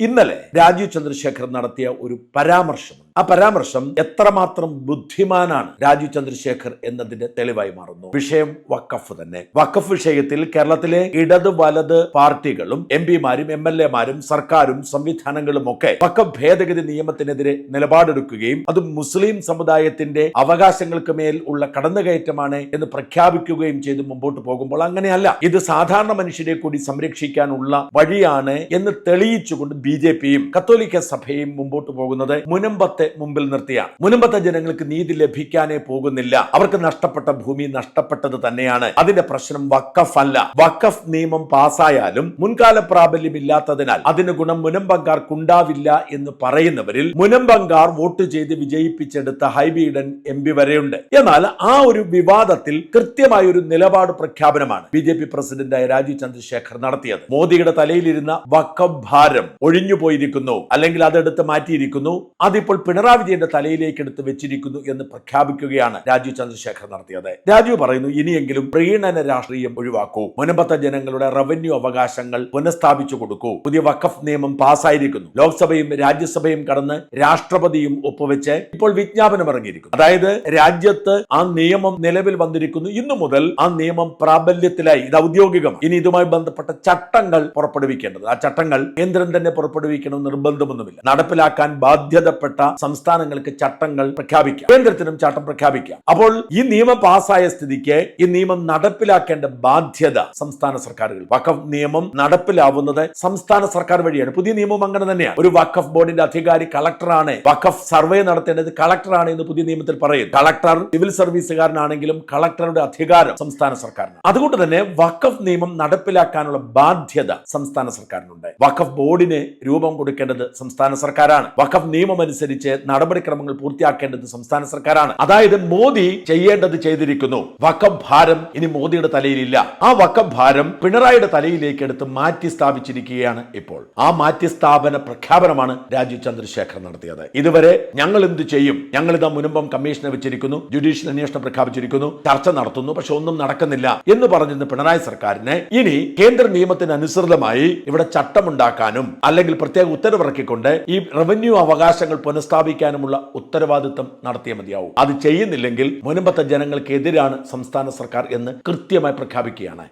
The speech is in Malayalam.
ഇന്നലെ രാജീവ് ചന്ദ്രശേഖർ നടത്തിയ ഒരു പരാമർശം ആ പരാമർശം എത്രമാത്രം ബുദ്ധിമാനാണ് രാജീവ് ചന്ദ്രശേഖർ എന്നതിന്റെ തെളിവായി മാറുന്നു. വിഷയം വക്കഫ് തന്നെ. വക്കഫ് വിഷയത്തിൽ കേരളത്തിലെ ഇടത് വലത് പാർട്ടികളും എം പിമാരും എം എൽ എമാരും സർക്കാരും സംവിധാനങ്ങളും ഒക്കെ വക്കഫ് ഭേദഗതി നിയമത്തിനെതിരെ നിലപാടെടുക്കുകയും അത് മുസ്ലിം സമുദായത്തിന്റെ അവകാശങ്ങൾക്ക് മേൽ ഉള്ള കടന്നുകയറ്റമാണ് എന്ന് പ്രഖ്യാപിക്കുകയും ചെയ്ത് മുമ്പോട്ട് പോകുമ്പോൾ അങ്ങനെയല്ല. ഇത് സാധാരണ മനുഷ്യരെ കൂടി സംരക്ഷിക്കാനുള്ള വഴിയാണ് എന്ന് തെളിയിച്ചുകൊണ്ട് ബി ജെ പിയും കത്തോലിക്ക സഭയും മുമ്പോട്ട് പോകുന്നത്. മുനമ്പത്തെ മുമ്പിൽ നിർത്തിയാണ് മുനമ്പത്തെ ജനങ്ങൾക്ക് നീതി ലഭിക്കാനേ പോകുന്നില്ല. അവർക്ക് നഷ്ടപ്പെട്ട ഭൂമി നഷ്ടപ്പെട്ടത് തന്നെയാണ്. അതിന്റെ പ്രശ്നം വക്കഫ് അല്ല വക്കഫ് നിയമം പാസ്സായാലും മുൻകാല പ്രാബല്യം പ്രാബല്യമില്ലാത്തതിനാൽ അതിന് ഗുണം മുനമ്പങ്കാർക്കുണ്ടാവില്ല എന്ന് പറയുന്നവരിൽ മുനമ്പങ്കാർ വോട്ട് ചെയ്ത് വിജയിപ്പിച്ചെടുത്ത ഹൈബീഡൻ എം പി വരെയുണ്ട്. എന്നാൽ ആ ഒരു വിവാദത്തിൽ കൃത്യമായ ഒരു നിലപാട് പ്രഖ്യാപനമാണ് ബി ജെ പി പ്രസിഡന്റായ രാജീവ് ചന്ദ്രശേഖർ നടത്തിയത്. മോദിയുടെ തലയിലിരുന്ന വക്കഫ് ഭാരം ഒഴിഞ്ഞു പോയിരിക്കുന്നു അല്ലെങ്കിൽ അതെടുത്ത് മാറ്റിയിരിക്കുന്നു. അതിപ്പോൾ പിണറായി വിജയന്റെ തലയിലേക്ക് എടുത്ത് വെച്ചിരിക്കുന്നു എന്ന് പ്രഖ്യാപിക്കുകയാണ് രാജീവ് ചന്ദ്രശേഖർ നടത്തിയത്. രാജു പറയുന്നു ഇനിയെങ്കിലും പ്രീണന രാഷ്ട്രീയം ഒഴിവാക്കൂ. മുനമ്പത്തെ ജനങ്ങളുടെ റവന്യൂ അവകാശങ്ങൾ പുനഃസ്ഥാപിച്ചു കൊടുക്കൂ. പുതിയ വഖഫ് നിയമം പാസ്സായിരിക്കുന്നു ലോക്സഭയും രാജ്യസഭയും കടന്ന് രാഷ്ട്രപതിയും ഒപ്പുവെച്ച് ഇപ്പോൾ വിജ്ഞാപനം ഇറങ്ങിയിരിക്കുന്നു. അതായത് രാജ്യത്ത് ആ നിയമം നിലവിൽ വന്നിരിക്കുന്നു. ഇന്നു മുതൽ ആ നിയമം പ്രാബല്യത്തിലായി. ഇത് ഔദ്യോഗികം ഇനി ഇതുമായി ബന്ധപ്പെട്ട ചട്ടങ്ങൾ പുറപ്പെടുവിക്കേണ്ടത്. ആ ചട്ടങ്ങൾ കേന്ദ്രം തന്നെ പുറപ്പെടുവിക്കണം നിർബന്ധമൊന്നുമില്ല. നടപ്പിലാക്കാൻ ബാധ്യതപ്പെട്ട സംസ്ഥാനങ്ങൾക്ക് ചട്ടങ്ങൾ പ്രഖ്യാപിക്കാം. കേന്ദ്രത്തിനും ചട്ടം പ്രഖ്യാപിക്കാം. അപ്പോൾ ഈ നിയമം പാസ്സായ സ്ഥിതിക്ക് ഈ നിയമം നടപ്പിലാക്കേണ്ട ബാധ്യത സംസ്ഥാന സർക്കാരുകൾ. വഖഫ് നിയമം നടപ്പിലാവുന്നത് സംസ്ഥാന സർക്കാർ വഴിയാണ്. പുതിയ നിയമം അങ്ങനെ തന്നെയാണ്. ഒരു വഖഫ് ബോർഡിന്റെ അധികാരി കളക്ടറാണ്. വഖഫ് സർവേ നടത്തേണ്ടത് കളക്ടറാണ് എന്ന് പുതിയ നിയമത്തിൽ പറയും കളക്ടർ സിവിൽ സർവീസുകാരനാണെങ്കിലും കളക്ടറുടെ അധികാരം സംസ്ഥാന സർക്കാരിന് അതുകൊണ്ട് തന്നെ വഖഫ് നിയമം നടപ്പിലാക്കാനുള്ള ബാധ്യത സംസ്ഥാന സർക്കാരിനുണ്ട്. വഖഫ് ബോർഡിന് രൂപം കൊടുക്കേണ്ടത് സംസ്ഥാന സർക്കാരാണ്. വഖഫ് നിയമം അനുസരിച്ച് നടപടിക്രമങ്ങൾ പൂർത്തിയാക്കേണ്ടത് സംസ്ഥാന സർക്കാരാണ്. അതായത് മോദി ചെയ്യേണ്ടത് ചെയ്തിരിക്കുന്നു. വക്കം ഭാരം ഇനി മോദിയുടെ തലയിലില്ല. ആ വക്കം ഭാരം പിണറായിയുടെ തലയിലേക്ക് എടുത്ത് മാറ്റി സ്ഥാപിച്ചിരിക്കുകയാണ് ഇപ്പോൾ. ആ മാറ്റി സ്ഥാപന പ്രഖ്യാപനമാണ് രാജീവ് ചന്ദ്രശേഖർ നടത്തിയത്. ഇതുവരെ ഞങ്ങൾ എന്ത് ചെയ്യും? ഞങ്ങൾ ഇതാ മുൻപം കമ്മീഷനെ വെച്ചിരിക്കുന്നു ജുഡീഷ്യൽ അന്വേഷണം പ്രഖ്യാപിച്ചിരിക്കുന്നു ചർച്ച നടത്തുന്നു പക്ഷെ ഒന്നും നടക്കുന്നില്ല എന്ന് പറഞ്ഞിരുന്ന പിണറായി സർക്കാരിനെ ഇനി കേന്ദ്ര നിയമത്തിന് അനുസൃതമായി ഇവിടെ ചട്ടമുണ്ടാക്കാനും അല്ലെങ്കിൽ പ്രത്യേക ഉത്തരവിറക്കിക്കൊണ്ട് ഈ റവന്യൂ അവകാശങ്ങൾ പുനഃസ്ഥാപിക്കാനുമുള്ള ഉത്തരവാദിത്തം നടത്തിയേ മതിയാവും. അത് ചെയ്യുന്നില്ലെങ്കിൽ മുനമ്പത്തെ ജനങ്ങൾക്കെതിരാണ് സംസ്ഥാന സർക്കാർ എന്ന് കൃത്യമായി പ്രഖ്യാപിക്കുകയാണ്.